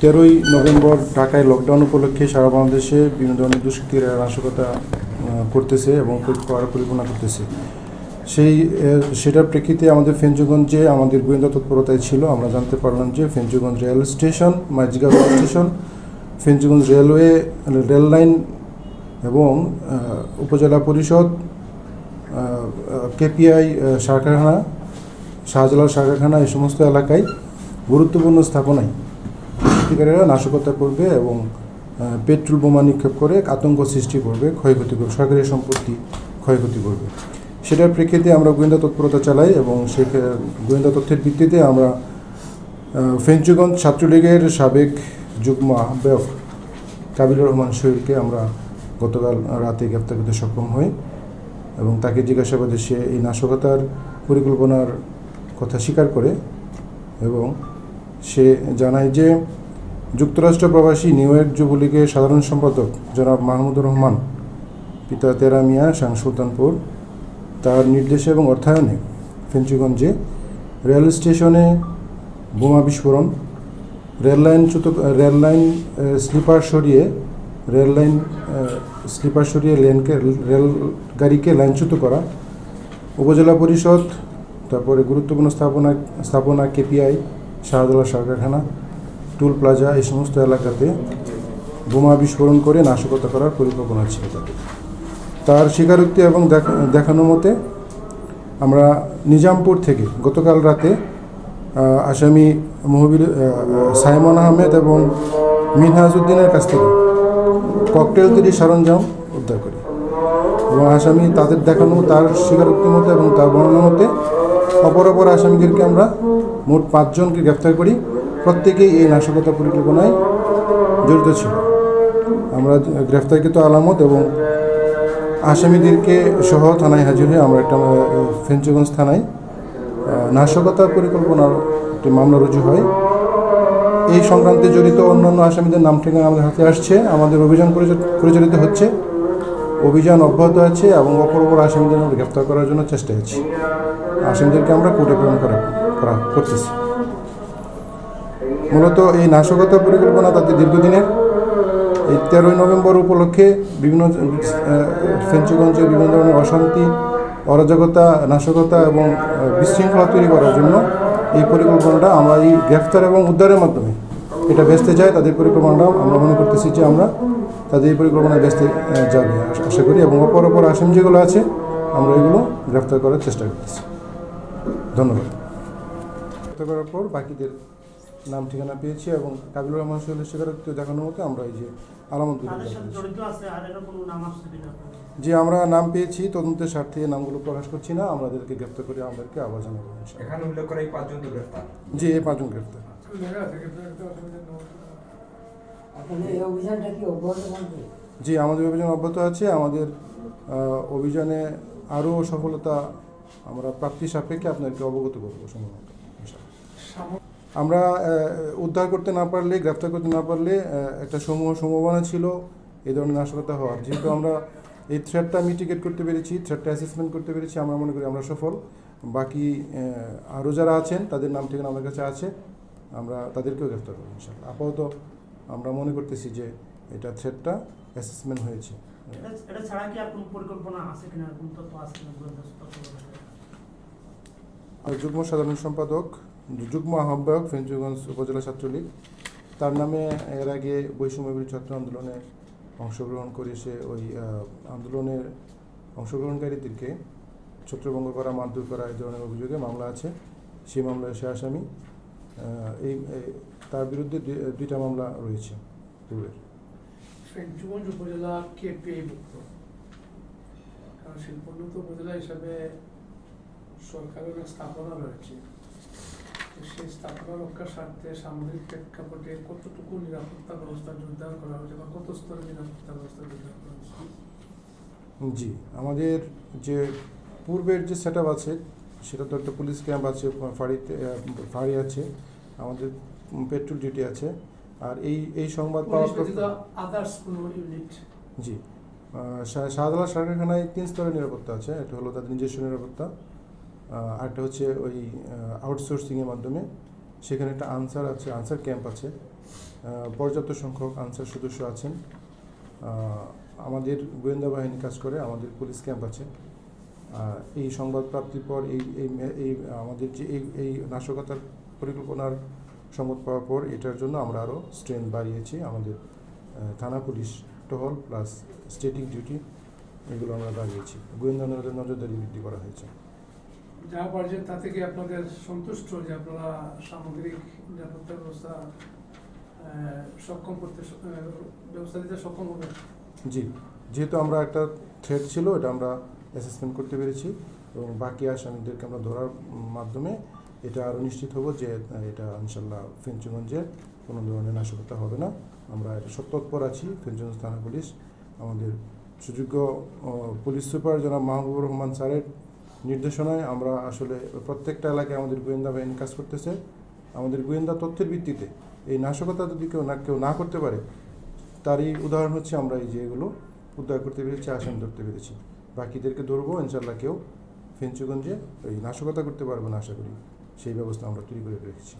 তেরোই নভেম্বর ঢাকায় লকডাউন উপলক্ষে সারা বাংলাদেশে বিভিন্ন ধরনের দুষ্কৃতীরা নাশকতা করতেছে এবং করার পরিকল্পনা করতেছে সেই সেটার প্রেক্ষিতে আমাদের ফেঞ্চুগঞ্জে আমাদের গোয়েন্দা তৎপরতায় ছিল আমরা জানতে পারলাম যে Fenchuganj rail station Majhigaon rail station Fenchuganj railway rail line এবং উপজেলা পরিষদ কেপিআই শাখাখানা শাহজালাল শাখাখানা এই সমস্ত এলাকায় গুরুত্বপূর্ণ স্থাপনায় দুষ্কৃতিকারীরা নাশকতা করবে এবং পেট্রোল বোমা নিক্ষেপ করে আতঙ্ক সৃষ্টি করবে, ক্ষয়ক্ষতি করবে, সরকারি সম্পত্তি ক্ষয়ক্ষতি করবে। সেটার প্রেক্ষিতে আমরা গোয়েন্দা তৎপরতা চালাই এবং সে গোয়েন্দা তথ্যের ভিত্তিতে আমরা ফেঞ্চুগঞ্জ ছাত্রলীগের সাবেক যুগ্ম আহ্বায়ক কাবিলুর রহমান শহীদকে আমরা গতকাল রাতে গ্রেপ্তার করতে সক্ষম হই এবং তাকে জিজ্ঞাসাবাদে সে এই নাশকতার পরিকল্পনার কথা স্বীকার করে এবং সে জানায় যে যুক্তরাষ্ট্র প্রবাসী নিউ ইয়র্ক যুবলীগের সাধারণ সম্পাদক জনাব মাহমুদুর রহমান পিতা তেরা মিয়া শাহ সুলতানপুর তার নির্দেশে এবং অর্থায়নে ফেঞ্চুগঞ্জে রেল স্টেশনে বোমা বিস্ফোরণ রেল লাইন চ্যুত রেল লাইন আহ, স্লিপার সরিয়ে রেললাইন স্লিপার সরিয়ে লেনকে রেল গাড়িকে লাইনচ্যুত করা উপজেলা পরিষদ তারপরে গুরুত্বপূর্ণ স্থাপনা স্থাপনা কেপিআই শাহদুল্লাহ সরকারখানা টুল প্লাজা এই সমস্ত এলাকাতে বোমা বিস্ফোরণ করে নাশকতা করার পরিকল্পনা ছিল তাদের। তার স্বীকারোক্তি এবং দেখ- দেখানো মতে আমরা নিজামপুর থেকে গতকাল রাতে আসামি মহবির সাইমন আহমেদ এবং মিনহাজউদ্দিনের কাছ থেকে ককটেল তৈরি সরঞ্জাম উদ্ধার করি এবং আসামি তাদের দেখানো, তার স্বীকারোক্তি মতে এবং তার বর্ণনা মতে অপর অপর আসামিদেরকে আমরা মোট পাঁচজনকে গ্রেফতার করি। প্রত্যেকেই এই নাশকতা পরিকল্পনায় জড়িত ছিল। আমরা গ্রেফতারকৃত আলামত এবং আসামিদেরকে সহ থানায় হাজির হয়ে আমরা একটা ফেঞ্চুগঞ্জ থানায় নাশকতা পরিকল্পনার একটি মামলা রুজু হয়। এই সংক্রান্তে জড়িত অন্যান্য আসামিদের নাম ঠিকানা আমাদের হাতে আসছে। আমাদের অভিযান পরিচালিত হচ্ছে। অভিযান অব্যাহত আছে এবং অপর অপর আসামিদের গ্রেফতার করার জন্য চেষ্টা আছি আসামিদেরকে আমরা কোর্টে প্রেরণ করা করা করতেছি। মূলত এই নাশকতা পরিকল্পনা তাদের দীর্ঘদিনের এই তেরোই নভেম্বর উপলক্ষে বিভিন্ন ফেঞ্চুগঞ্জে বিভিন্ন ধরনের অশান্তি অরাজকতা নাশকতা এবং বিশৃঙ্খলা তৈরি করার জন্য এই পরিকল্পনাটা আমরা এই গ্রেফতার এবং উদ্ধারের মাধ্যমে এটা বেচতে যায় তাদের পরিকল্পনাটা আমরা মনে করতেছি যে আমরা তাদের এই পরিকল্পনা আহ, যাবে। আশা- করি এবং অপর অপর আসামি যেগুলো আছে আমরা এগুলো গ্রেফতার করার চেষ্টা করতেছি। ধন্যবাদ। করার পর বাকিদের নাম ঠিকানা পেয়েছি এবং কাবিলুর রহমান সোহেলের স্বীকারোক্তি দেখানোর মতো আমরা এই যে আলামতগুলো তাদের সাথে দেখাচ্ছি। জড়িত আছে আর এরকম কোনো নাম আসছে কিনা যে আমরা নাম পেয়েছি তদন্তের স্বার্থে নামগুলো প্রকাশ করছি না আমাদেরকে গ্রেপ্তার করে আমাদেরকে আবার জানাব ইনশাআল্লাহ। এখানে উল্লেখ করা এই পাঁচজন তো গ্রেফতার জি এই পাঁচজন গ্রেপ্তার আপনাদের এই অভিযানটা কি অব্যাহত থাকবে জি আমাদের অভিযান অব্যাহত আছে আমাদের অভিযানে আরও সফলতা আমরা প্রাপ্তি সাপেক্ষে আপনাদেরকে অবগত করব সম্ভবত ইনশাআল্লাহ। আমরা উদ্ধার করতে না পারলে গ্রেফতার করতে না পারলে একটা সমূহ সম্ভাবনা ছিল এই ধরনের নাশকতা হওয়ার। যেহেতু আমরা এই থ্রেডটা মিটিগেট করতে পেরেছি থ্রেডটা অ্যাসেসমেন্ট করতে পেরেছি আমরা মনে করি আমরা সফল। বাকি আরও যারা আছেন তাদের নাম ঠিকানা আমাদের কাছে আছে আমরা তাদেরকেও গ্রেফতার করব ইনশাআল্লাহ। আপাতত আমরা মনে করতেছি যে এটা থ্রেডটা অ্যাসেসমেন্ট হয়েছে। এটা এটা ছাড়া কি আর কোনো পরিকল্পনা আছে কিনা? কোন তথ্য আছে কিনা? গোয়েন্দা তথ্য বলে? আর যুগ্ম সাধারণ সম্পাদক যুগ্ম আহ্বায়ক ফেঞ্চুগঞ্জ উপজেলা ছাত্রলীগ। তার নামে এর আগে বৈষম্য বিরোধী ছাত্র আন্দোলনে অংশগ্রহণ করে সে ওই আন্দোলনের অংশগ্রহণকারীদেরকে ছত্রভঙ্গ করা, মারধর করা এই ধরনের অভিযোগে মামলা আছে। সেই মামলায় সে আসামি। এই তার বিরুদ্ধে দুইটা মামলা রয়েছে পূর্বের। ফেঞ্চুগঞ্জ উপজেলা কেপিআই মুক্ত। কারণ শিল্পোন্নত উপজেলা হিসাবে সরকারের স্থাপনা রয়েছে। সেই স্থাপনা রক্ষার স্বার্থে সামগ্রিক প্রেক্ষাপটে কতটুকু নিরাপত্তা ব্যবস্থা জোরদার করা হয়েছে বা কত স্তরে নিরাপত্তা ব্যবস্থা জোরদার করা হয়েছে? জি আমাদের যে পূর্বের যে সেট আছে সেটা তো একটা পুলিশ ক্যাম্প আছে ফাঁড়িতে ফাঁড়ি আছে আমাদের পেট্রোল ডিউটি আছে আর এই এই সংবাদ পাওয়ার জি শাহজালাল সরকারখানায় তিন স্তরের নিরাপত্তা আছে একটা হলো তাদের নিজস্ব নিরাপত্তা আরেকটা হচ্ছে ওই আউটসোর্সিংয়ের মাধ্যমে সেখানে একটা আনসার আছে আনসার ক্যাম্প আছে। পর্যাপ্ত সংখ্যক আনসার সদস্য আছেন। আমাদের গোয়েন্দা বাহিনী কাজ করে, আমাদের পুলিশ ক্যাম্প আছে। এই সংবাদ প্রাপ্তির পর এই এই আমাদের যে এই এই নাশকতার পরিকল্পনার সংবাদ পাওয়ার পর এটার জন্য আমরা আরও স্ট্রেংথ বাড়িয়েছি। আমাদের থানা পুলিশ টহল প্লাস স্টেটিক ডিউটি এগুলো আমরা বাড়িয়েছি। গোয়েন্দা নজর নজরদারি বৃদ্ধি করা হয়েছে। যা পারছেন তা থেকে আপনাদের সন্তুষ্ট যে আপনারা সামগ্রিক নিরাপত্তা ব্যবস্থা সক্ষম করতে ব্যবস্থা দিতে সক্ষম হবে জি, যেহেতু আমরা একটা থ্রেড ছিল, এটা আমরা অ্যাসেসমেন্ট করতে পেরেছি এবং বাকি আসামিদেরকে আমরা ধরার মাধ্যমে এটা আরও নিশ্চিত হব যে এটা ইনশাল্লাহ ফেঞ্চুগঞ্জে কোনো ধরনের নাশকতা হবে না। আমরা এটা তৎপর আছি, ফেঞ্চুগঞ্জ থানা পুলিশ, আমাদের সুযোগ্য পুলিশ সুপার জনাব মাহবুবুর রহমান স্যারের নির্দেশনায় আমরা আসলে প্রত্যেকটা এলাকায় আমাদের গোয়েন্দা বাহিনী কাজ করতেছে। আমাদের গোয়েন্দা তথ্যের ভিত্তিতে এই নাশকতা যদি কেউ না কেউ না করতে পারে, তারই উদাহরণ হচ্ছে আমরা এই যে এগুলো উদ্ধার করতে পেরেছি আসাম ধরতে পেরেছি। বাকিদেরকে ধরবো ইনশাল্লাহ কেউ ফেঞ্চুগঞ্জে এই নাশকতা করতে পারব না, আশা করি। সেই ব্যবস্থা আমরা তৈরি করে রেখেছি।